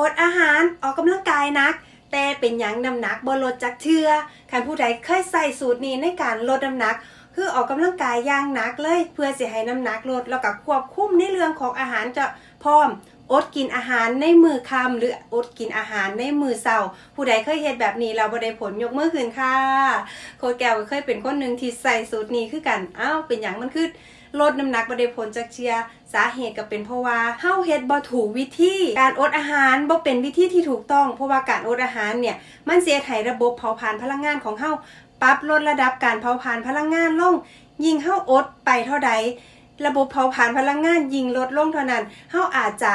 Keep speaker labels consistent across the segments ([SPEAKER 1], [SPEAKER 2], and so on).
[SPEAKER 1] อดอาหารออกกำลังกายนัก แต่เป็นยังน้ำหนักบ่ลดจักเทือคันผู้ใดเคยใส่สูตรนี้ในการลดน้ำหนัก คือออกกำลังกายอย่างหนักเลย เพื่อสิให้น้ำหนักลดแล้วก็ควบคุมในเรื่องของอาหารจะพร้อม อดกินอาหารในมือคำหรืออดกินอาหารในมือเศร้า ผู้ใดเคยเฮ็ดแบบนี้เราบ่ได้ผลยกมือขึ้นค่ะโคดแก้วเคยเป็นคนหนึ่งที่ใส่สูตรนี้คือกันอ้าวเป็นอย่างมันคือลดน้ำหนักบ่ได้ผลจากเชียสาเหตุก็เป็นเพราะว่าเฮาเฮ็ดบ่ถูกวิธีการอดอาหารบ่เป็นวิธีที่ถูกต้อง เพราะว่าการอดอาหารเนี่ยมันเสียให้ระบบเผาผลาญพลังงานของเฮาปรับลดระดับการเผาผลาญพลังงานลงยิ่งเฮาอดไปเท่าใด ระบบเผาผลาญพลังงานยิงลดลงเท่านั้นเฮาอาจจะ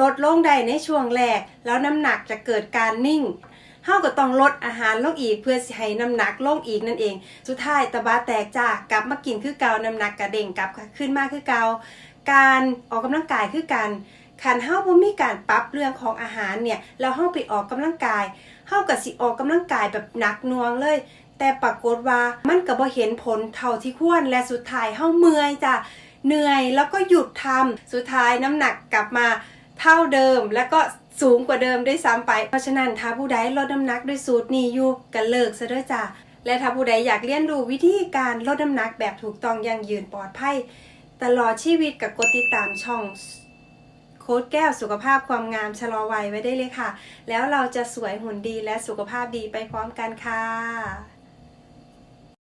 [SPEAKER 1] ลดลงได้ในช่วงแรก แล้วน้ำหนักจะเกิดการนิ่งเฮาก็ต้องลดอาหารลงอีกเพื่อให้น้ำหนักลงอีกนั่นเอง สุดท้ายตะบะแตกจ้ากลับมากินคือเกาน้ำหนักกระเด้งกลับขึ้นมาคือเกาการออกกำลังกายคือกันคันเฮาบ่มีการปรับเรื่องของอาหารเนี่ยแล้วเฮาไปออกกำลังกายเฮาก็สิออกกำลังกายแบบหนักหน่วงเลย แต่ปรากฏว่ามันก็บ่เห็นผลเท่าที่ควรและสุดท้ายเฮาเมื่อยจ้ะ เหนื่อยแล้วก็หยุดทำสุดท้ายน้ำหนักกลับมาเท่าเดิมแล้วก็สูงกว่าเดิมด้วยซ้ำไป เพราะฉะนั้นถ้าผู้ใดลดน้ำหนักด้วยสูตรนี้อยู่กันเลิกซะด้วยจ้ะและถ้าผู้ใดอยากเรียนรู้วิธีการลดน้ำหนักแบบถูกต้องยั่งยืนปลอดภัยตลอดชีวิตกับกดติดตามช่องโค้ดแก้วสุขภาพความงามชะลอวัยไว้ได้เลยค่ะ แล้วเราจะสวยหุ่นดีและสุขภาพดีไปพร้อมกันค่ะ